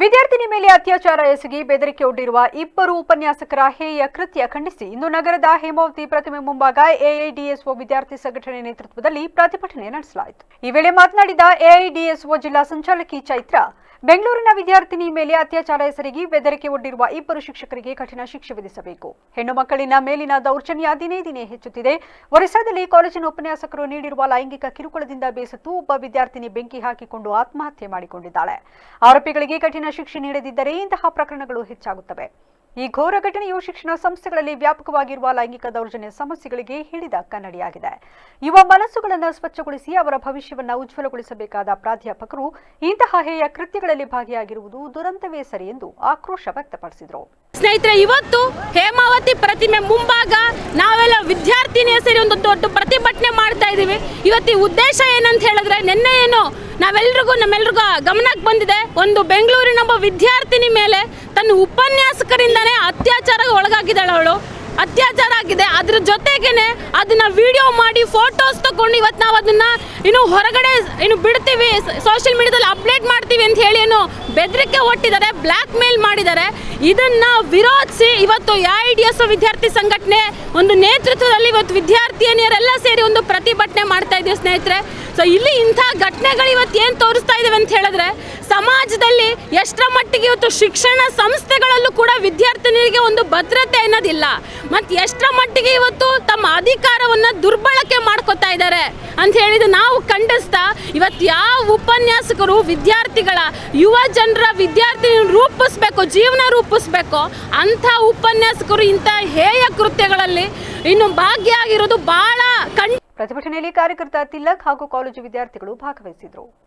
ವಿದ್ಯಾರ್ಥಿನಿ ಮೇಲೆ ಅತ್ಯಾಚಾರ ಎಸಗಿ ಬೆದರಿಕೆ ಒಡ್ಡಿರುವ ಇಬ್ಬರು ಉಪನ್ಯಾಸಕರ ಹೇಯ ಕೃತ್ಯ ಖಂಡಿಸಿ. ಇಂದು ನಗರದ ಹೇಮಾವತಿ ಪ್ರತಿಮೆ ಮುಂಭಾಗ ಎಐಡಿಎಸ್ಒ ವಿದ್ಯಾರ್ಥಿ ಸಂಘಟನೆ ನೇತೃತ್ವದಲ್ಲಿ ಪ್ರತಿಭಟನೆ ನಡೆಸಲಾಯಿತು. ಈ ವೇಳೆ ಮಾತನಾಡಿದ ಎಐಡಿಎಸ್ಒ ಜಿಲ್ಲಾ ಸಂಚಾಲಕಿ ಚೈತ್ರ, ಬೆಂಗಳೂರಿನ ವಿದ್ಯಾರ್ಥಿನಿ ಮೇಲೆ ಅತ್ಯಾಚಾರ ಎಸಗಿ ಬೆದರಿಕೆ ಒಡ್ಡಿರುವ ಇಬ್ಬರು ಶಿಕ್ಷಕರಿಗೆ ಕಠಿಣ ಶಿಕ್ಷೆ ವಿಧಿಸಬೇಕು. ಹೆಣ್ಣು ಮಕ್ಕಳಿನ ಮೇಲಿನ ದೌರ್ಜನ್ಯ ದಿನೇ ದಿನೇ ಹೆಚ್ಚುತ್ತಿದೆ. ಒರಿಸ್ಸಾದಲ್ಲಿ ಕಾಲೇಜಿನ ಉಪನ್ಯಾಸಕರು ನೀಡಿರುವ ಲೈಂಗಿಕ ಕಿರುಕುಳದಿಂದ ಬೇಸತ್ತು ಒಬ್ಬ ವಿದ್ಯಾರ್ಥಿನಿ ಬೆಂಕಿ ಹಾಕಿಕೊಂಡು ಆತ್ಮಹತ್ಯೆ ಮಾಡಿಕೊಂಡಿದ್ದಾಳೆ. ಆರೋಪಿಗಳಿಗೆ ಕಠಿಣ ಶಿಕ್ಷೆ ನೀಡದಿದ್ದರೆ ಇಂತಹ ಪ್ರಕರಣಗಳು ಹೆಚ್ಚಾಗುತ್ತವೆ. ಈ ಘೋರ ಘಟನೆಯು ಶಿಕ್ಷಣ ಸಂಸ್ಥೆಗಳಲ್ಲಿ ವ್ಯಾಪಕವಾಗಿರುವ ಲೈಂಗಿಕ ದೌರ್ಜನ್ಯ ಸಮಸ್ಯೆಗಳಿಗೆ ಹಿಡಿದ ಕನ್ನಡಿಯಾಗಿದೆ. ಯುವ ಮನಸ್ಸುಗಳನ್ನು ಸ್ವಚ್ಛಗೊಳಿಸಿ ಅವರ ಭವಿಷ್ಯವನ್ನು ಉಜ್ವಲಗೊಳಿಸಬೇಕಾದ ಪ್ರಾಧ್ಯಾಪಕರು ಇಂತಹ ಹೇಯ ಕೃತ್ಯಗಳಲ್ಲಿ ಭಾಗಿಯಾಗಿರುವುದು ದುರಂತವೇ ಸರಿ ಎಂದು ಆಕ್ರೋಶ ವ್ಯಕ್ತಪಡಿಸಿದರು. ಸ್ನೇಹಿತರೆ, ಇವತ್ತು ಹೇಮಾವತಿ ಪ್ರತಿಮೆ ಮುಂಭಾಗ ನಾವೆಲ್ಲ ವಿದ್ಯಾರ್ಥಿನಿಯ ಸೇರಿ ಒಂದು ದೊಡ್ಡ ಪ್ರತಿಭಟನೆ ಮಾಡ್ತಾ ಇದ್ದೀವಿ. ಇವತ್ತು ಉದ್ದೇಶ ಏನಂತ ಹೇಳಿದ್ರೆ, ನಿನ್ನೆ ಏನು ನಾವೆಲ್ರಿಗೂ, ನಮ್ಮೆಲ್ರಿಗೂ ಗಮನಕ್ಕೆ ಬಂದಿದೆ, ಒಂದು ಬೆಂಗಳೂರಿನ ಒಬ್ಬ ವಿದ್ಯಾರ್ಥಿನಿ ಮೇಲೆ ತನ್ನ ಉಪನ್ಯಾಸಕರಿಂದನೇ ಅತ್ಯಾಚಾರ ಒಳಗಾಗಿದ್ದಾಳೆ ಅವಳು. ಅತ್ಯಾಚಾರ ಆಗಿದೆ. ಅದ್ರ ಜೊತೆಗೇನೆ ಅದನ್ನ ವಿಡಿಯೋ ಮಾಡಿ ಫೋಟೋಸ್ ತಗೊಂಡು ಇವತ್ತು ನಾವು ಅದನ್ನ ಇನ್ನು ಹೊರಗಡೆ, ಇನ್ನು ಬಿಡ್ತೀವಿ, ಸೋಷಿಯಲ್ ಮೀಡಿಯಾದಲ್ಲಿ ಅಪ್ಡೇಟ್ ಮಾಡ್ತೀವಿ ಅಂತ ಹೇಳಿ ಏನು ಬೆದರಿಕೆ ಒಟ್ಟಿದ್ದಾರೆ ಬ್ಲ್ಯಾಕ್ ಮೇಲ್ ಮಾಡಿದ್ದಾರೆ. ಇದನ್ನ ವಿರೋಧಿಸಿ ಇವತ್ತು ಐ ಡಿ ಎಸ್ ವಿದ್ಯಾರ್ಥಿ ಸಂಘಟನೆ ಒಂದು ನೇತೃತ್ವದಲ್ಲಿ ಇವತ್ತು ವಿದ್ಯಾರ್ಥಿನಿಯರೆಲ್ಲ ಸೇರಿ ಒಂದು ಪ್ರತಿಭಟನೆ ಮಾಡ್ತಾ ಇದ್ದೀವಿ ಸ್ನೇಹಿತರೆ. ಸೊ ಇಲ್ಲಿ ಇಂಥ ಘಟನೆಗಳು ಇವತ್ತು ಏನು ತೋರಿಸ್ತಾ ಇದ್ದಾವೆ ಅಂತ ಹೇಳಿದ್ರೆ ಸಮಾಜದಲ್ಲಿ ಎಷ್ಟರ ಮಟ್ಟಿಗೆ ಇವತ್ತು ಶಿಕ್ಷಣ ಸಂಸ್ಥೆಗಳಲ್ಲೂ ಕೂಡ ವಿದ್ಯಾರ್ಥಿನಿಯರಿಗೆ ಒಂದು ಭದ್ರತೆ ಅನ್ನೋದಿಲ್ಲ. ಮತ್ತು ಎಷ್ಟರ ಮಟ್ಟಿಗೆ ಇವತ್ತು ತಮ್ಮ ಅಧಿಕಾರವನ್ನು ದುರ್ಬಳಕೆ ಮಾಡ್ಕೋತಾ ಇದ್ದಾರೆ ಅಂತ ಹೇಳಿದ ನಾವು ಖಂಡಿಸ್ತಾ ಇವತ್ತು ಯಾವ ಉಪನ್ಯಾಸಕರು ವಿದ್ಯಾರ್ಥಿಗಳ ಯುವ ಜನರ ವಿದ್ಯಾರ್ಥಿ ರೂಪಿಸ್ಬೇಕು, ಜೀವನ ರೂಪಿಸ್ಬೇಕು, ಅಂಥ ಉಪನ್ಯಾಸಕರು, ಇಂಥ ಹೇಯ ಕೃತ್ಯಗಳಲ್ಲಿ ಇನ್ನು ಭಾಗ್ಯ ಆಗಿರೋದು ಬಹಳ ಕಣ್ ಪ್ರತಿಭಟನೆಯಲ್ಲಿ ಕಾರ್ಯಕರ್ತ ತಿಲಕ್ ಹಾಗೂ ಕಾಲೇಜು ವಿದ್ಯಾರ್ಥಿಗಳು ಭಾಗವಹಿಸಿದರು.